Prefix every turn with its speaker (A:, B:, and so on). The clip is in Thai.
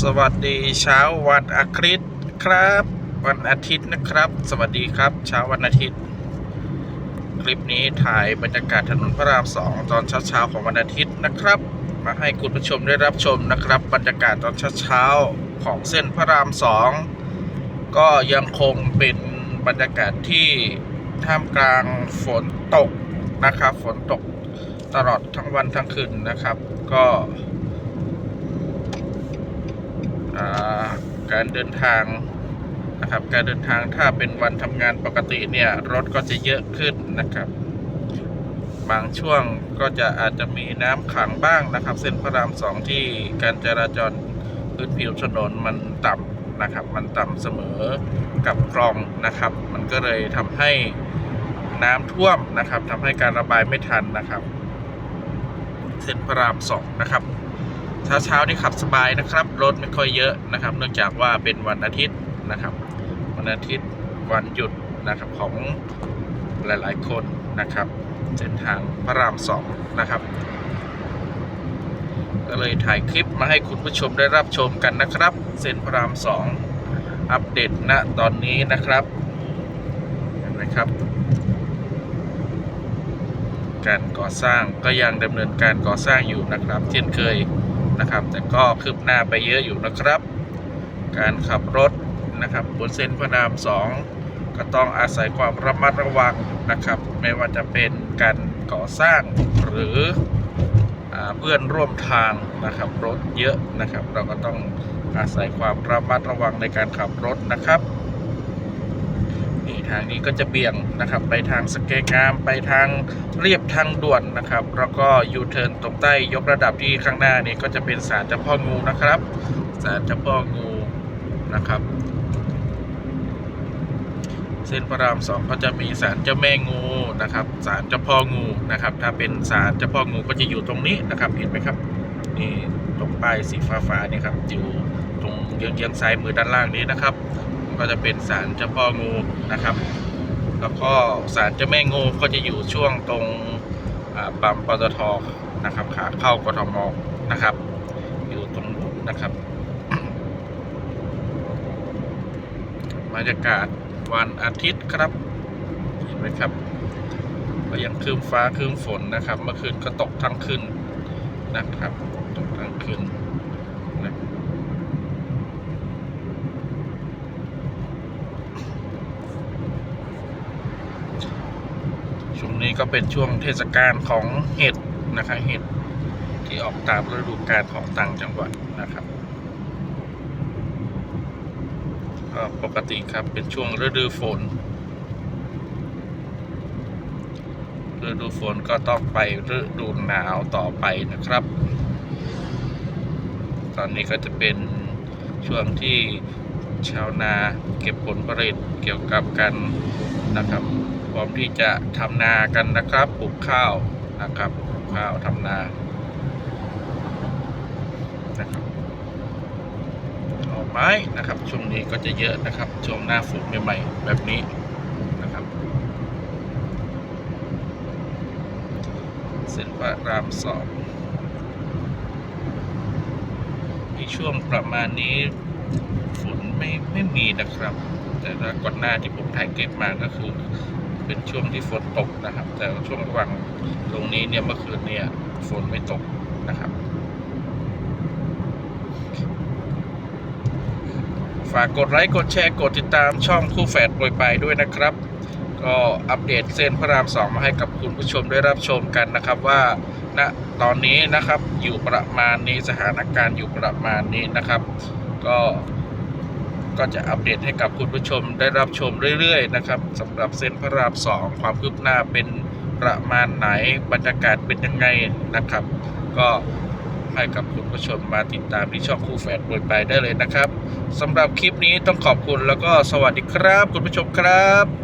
A: สวัสดีเช้าวันอาทิตย์ครับ วันอาทิตย์นะครับ สวัสดีครับ เช้าวันอาทิตย์ คลิปนี้ถ่ายบรรยากาศถนนพระรามสองตอนเช้าๆของวันอาทิตย์นะครับ มาให้คุณผู้ชมได้รับชมนะครับ บรรยากาศตอนเช้าๆของเส้นพระรามสองก็ยังคงเป็นบรรยากาศที่ท่ามกลางฝนตกนะครับ ฝนตกตลอดทั้งวันทั้งคืนนะครับ ก็ การเดินทางนะครับ การเดินทางถ้าเป็นวันทำงานปกติเนี่ยรถก็จะเยอะขึ้นนะครับ บางช่วงก็จะอาจจะมีน้ำขังบ้างนะครับ เส้นพระรามสองที่การจราจรพื้นผิวถนนมันต่ำนะครับ มันต่ำเสมอกับคลองนะครับ มันก็เลยทำให้น้ำท่วมนะครับทำให้การระบายไม่ทันนะครับ เส้นพระรามสองนะครับ เช้าเช้านี่ขับสบายนะครับ รถไม่ค่อยเยอะนะครับ เนื่องจากว่าเป็นวันอาทิตย์นะครับ วันอาทิตย์วันหยุดนะครับของหลายๆ คนนะครับ เส้นทางพระรามสองนะครับ ก็เลยถ่ายคลิปมาให้คุณผู้ชมได้รับชมกันนะครับ เส้นพระรามสองอัปเดตณตอนนี้นะครับเห็นไหมครับ การก่อสร้างก็ยังดำเนินการก่อสร้างอยู่นะครับ เช่นเคย นะครับ แต่ก็คืบหน้าไปเยอะอยู่นะครับ การขับรถนะครับบนเส้นพระรามสองก็ต้องอาศัยความระมัดระวังนะครับ ไม่ว่าจะเป็นการก่อสร้างหรืออเพื่อนร่วมทางนะครับรถเยอะนะครับ เราก็ต้องอาศัยความระมัดระวังในการขับรถนะครับ นี่ทางนี้ก็จะเบี่ยงนะครับ ไปทางสเกตงาม ไปทางเรียบทางด่วนนะครับ แล้วก็ยูเทิร์นตรงใต้ยกระดับที่ข้างหน้านี้ก็จะเป็นศาลเจ้าพ่องูนะครับศาลเจ้าพ่องูนะครับ เส้นพระรามสองก็จะมีศาลเจ้าแม่งูนะครับศาลเจ้าพ่องูนะครับ ถ้าเป็นศาลเจ้าพ่องูก็จะอยู่ตรงนี้นะครับ เห็นไหมครับนี่ตรงป้ายสีฟ้าฟ้าๆนี่ครับอยู่ตรงเยื้องๆซ้ายมือด้านล่างนี้นะครับ ก็จะเป็นศาลเจ้าพ่องูนะครับ แล้วก็ศาลเจ้าแม่งูก็จะอยู่ช่วงตรงปั๊มปตทนะครับขาเข้ากทมนะครับ อยู่ตรงนู้นนะครับบรรยากาศวันอาทิตย์ครับเห็นไหมครับก็ยังครึ้มฟ้าครึ้มฝนนะครับ เมื่อคืนก็ตกทั้งคืนนะครับ ตกทั้งคืนนะ ช่วง นี้ก็เป็นช่วงเทศกาลของเห็ดนะครับเห็ดที่ออกตามฤดูกาลของต่างจังหวัดนะครับก็ปกติครับเป็นช่วงฤดูฝนฤดูฝนก็ต้องไปฤดูหนาวต่อไปนะครับ ตอนนี้ก็จะเป็นช่วงที่ชาวนาเก็บผลผลิตเกี่ยวกับกันนะครับ พร้อมที่จะทำนากันนะครับปลูกข้าวนะครับปลูกข้าวทำนานะครับหน่อไม้นะครับ ช่วงนี้ก็จะเยอะนะครับ ช่วงหน้าฝนใหม่ๆแบบนี้นะครับเส้นพระรามสองในช่วงประมาณนี้ฝนไม่ไม่มีนะครับ แต่ก่อนหน้าที่ผมถ่ายเก็บมาก็คือ เป็นช่วงที่ฝนตกนะครับ แต่ช่วงระหว่างตรงนี้เนี่ยเมื่อคืนเนี่ยฝนไม่ตกนะครับ ฝากกดไลค์กดแชร์กดติดตามช่องคู่แฝดโปรยไปด้วยนะครับ ก็อัปเดตเส้นพระรามสองมาให้กับคุณผู้ชมได้รับชมกันนะครับว่าณตอนนี้นะครับอยู่ประมาณนี้สถานการณ์อยู่ประมาณนี้นะครับ ก็ ก็จะอัปเดตให้กับคุณผู้ชมได้รับชมเรื่อยๆนะครับสำหรับเส้นพระรามสองความคืบหน้าเป็นประมาณไหนบรรยากาศเป็นยังไงนะครับ ก็ให้กับคุณผู้ชมมาติดตามที่ช่องคู่แฝดบนไปได้เลยนะครับสำหรับคลิปนี้ต้องขอบคุณแล้วก็สวัสดีครับ คุณผู้ชมครับ